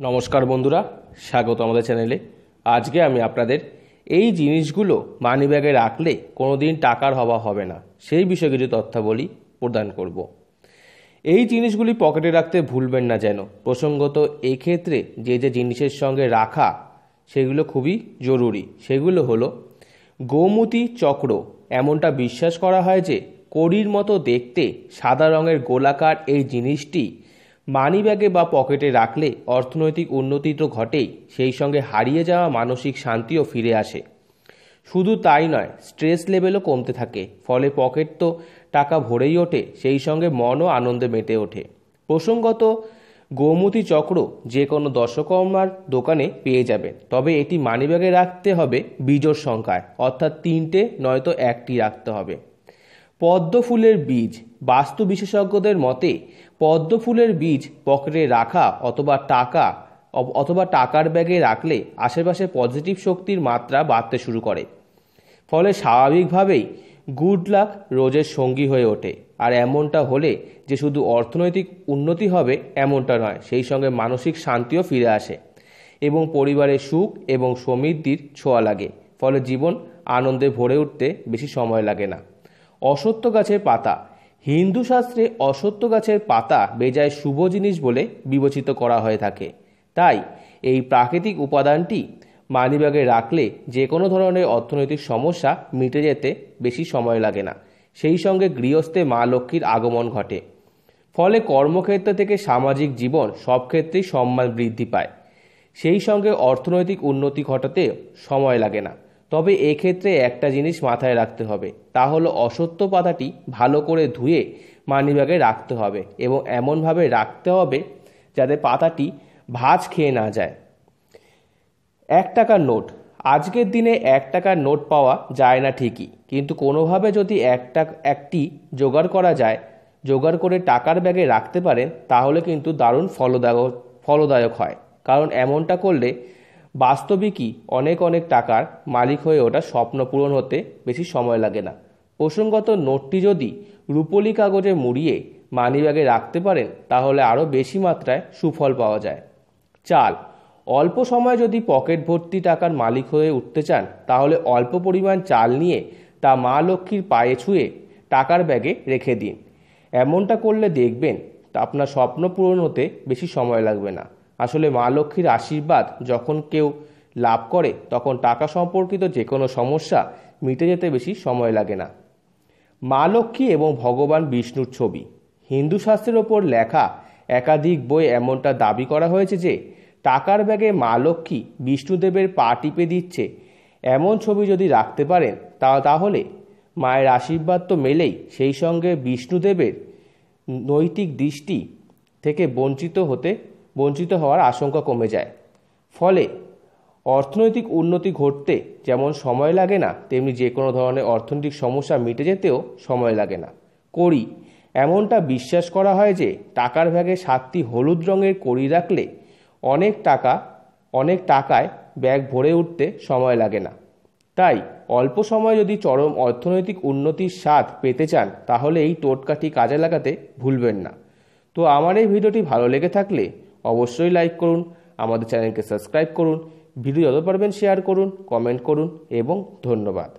নমস্কার বন্ধুরা, স্বাগত আমাদের চ্যানেলে। আজকে আমি আপনাদের এই জিনিসগুলো মানিব্যাগে রাখলে কোনো দিন টাকার হওয়া হবে না। সেই বিষয়ে কিছু তথ্যাবলী প্রদান করব। এই জিনিসগুলি পকেটে রাখতে ভুলবেন না যেন। প্রসঙ্গত, এক্ষেত্রে যে যে জিনিসের সঙ্গে রাখা, সেগুলো খুবই জরুরি। সেগুলো হলো, গোমতী চক্র। এমনটা বিশ্বাস করা হয় যে, কড়ির মতো দেখতে সাদা রঙের গোলাকার এই জিনিসটি মানিব্যাগে বা পকেটে রাখলে অর্থনৈতিক উন্নতি তো ঘটেই, সেই সঙ্গে হারিয়ে যাওয়া মানসিক শান্তিও ফিরে আসে। শুধু তাই নয়, স্ট্রেস লেভেলও কমতে থাকে, ফলে পকেট তো টাকা ভরেই ওঠে, সেই সঙ্গে মনও আনন্দে মেতে ওঠে। প্রসঙ্গত, গৌমতী চক্র যে কোনো দশকর্মার দোকানে পেয়ে যাবেন তবে এটি মানিব্যাগে রাখতে হবে বিজোড় সংখ্যায়, অর্থাৎ তিনটে নয়তো একটি রাখতে হবে। পদ্ম ফুলের বীজ বাস্তু বিশেষজ্ঞদের মতে পদ্ম ফুলের বীজ পকেটে রাখা অথবা টাকা অথবা টাকার ব্যাগে রাখলে আশেপাশে পজিটিভ শক্তির মাত্রা বাড়তে শুরু করে। ফলে স্বাভাবিকভাবেই গুড লাক রোজের সঙ্গী হয়ে ওঠে। আর এমনটা হলে যে শুধু অর্থনৈতিক উন্নতি হবে এমনটা নয়, সেই সঙ্গে মানসিক শান্তিও ফিরে আসে এবং পরিবারের সুখ এবং সমৃদ্ধির ছোঁয়া লাগে। ফলে জীবন আনন্দে ভরে উঠতে বেশি সময় লাগে না। অসত্য গাছের পাতা। হিন্দু শাস্ত্রে অসত্য গাছের পাতা বেজায় শুভ জিনিস বলে বিবেচিত করা হয়ে থাকে। তাই এই প্রাকৃতিক উপাদানটি মানিব্যাগে রাখলে যে কোনো ধরনের অর্থনৈতিক সমস্যা মিটে যেতে বেশি সময় লাগে না। সেই সঙ্গে গৃহস্থে মা লক্ষ্মীর আগমন ঘটে। ফলে কর্মক্ষেত্র থেকে সামাজিক জীবন সব ক্ষেত্রেই সম্মান বৃদ্ধি পায়। সেই সঙ্গে অর্থনৈতিক উন্নতি ঘটাতে সময় লাগে না। তবে এক্ষেত্রে একটা জিনিস মাথায় রাখতে হবে, তা হলো অসত্য পাতাটি ভালো করে ধুয়ে মানিব্যাগে রাখতে হবে এবং এমনভাবে রাখতে হবে যাতে পাতাটি ভাজ খেয়ে না যায়। এক টাকার নোট, আজকের দিনে এক টাকার নোট পাওয়া যায় না ঠিকই, কিন্তু কোনোভাবে যদি একটা একটি জোগাড় করা যায়, জোগাড় করে টাকার ব্যাগে রাখতে পারেন, তাহলে কিন্তু দারুণ ফলদায়ক ফলদায়ক হয়। কারণ এমনটা করলে বাস্তবিকই অনেক অনেক টাকার মালিক হয়ে ওঠা স্বপ্ন পূরণ হতে বেশি সময় লাগে না। প্রসঙ্গত নোটটি যদি রূপলি কাগজে মুড়িয়ে মানিব্যাগে রাখতে পারেন, তাহলে আরও বেশি মাত্রায় সুফল পাওয়া যায়। চাল, অল্প সময় যদি পকেট ভর্তি টাকার মালিক হয়ে উঠতে চান, তাহলে অল্প পরিমাণ চাল নিয়ে তা মা লক্ষ্মীর পায়ে ছুঁয়ে টাকার ব্যাগে রেখে দিন। এমনটা করলে দেখবেন আপনার স্বপ্ন পূরণ হতে বেশি সময় লাগবে না। আসলে মা লক্ষ্মীর আশীর্বাদ যখন কেউ লাভ করে, তখন টাকা সম্পর্কিত যে কোনো সমস্যা মিটে যেতে বেশি সময় লাগে না। মা লক্ষ্মী এবং ভগবান বিষ্ণুর ছবি। হিন্দু শাস্ত্রের ওপর লেখা একাধিক বই এমনটা দাবি করা হয়েছে যে, টাকার ব্যাগে মা লক্ষ্মী বিষ্ণুদেবের পা টিপে দিচ্ছে। এমন ছবি যদি রাখতে পারেন, তা তাহলে মায়ের আশীর্বাদ তো মেলেই সেই সঙ্গে বিষ্ণুদেবের নৈতিক দৃষ্টি থেকে বঞ্চিত হতে বঞ্চিত হওয়ার আশঙ্কা কমে যায়। ফলে অর্থনৈতিক উন্নতি ঘটতে যেমন সময় লাগে না, তেমনি যে কোনো ধরনের অর্থনৈতিক সমস্যা মিটে যেতেও সময় লাগে না। কড়ি, এমনটা বিশ্বাস করা হয় যে টাকার ব্যাগে সাতটি হলুদ রঙের কড়ি রাখলে অনেক টাকা, অনেক টাকায় ব্যাগ ভরে উঠতে সময় লাগে না। তাই অল্প সময় যদি চরম অর্থনৈতিক উন্নতির স্বাদ পেতে চান, তাহলে এই টোটকাটি কাজে লাগাতে ভুলবেন না। তো আমার এই ভিডিওটি ভালো লেগে থাকলে অবশ্যই লাইক করুন, আমাদের চ্যানেলকে সাবস্ক্রাইব করুন ভিডিও যত পারবেন শেয়ার করুন কমেন্ট করুন, এবং ধন্যবাদ।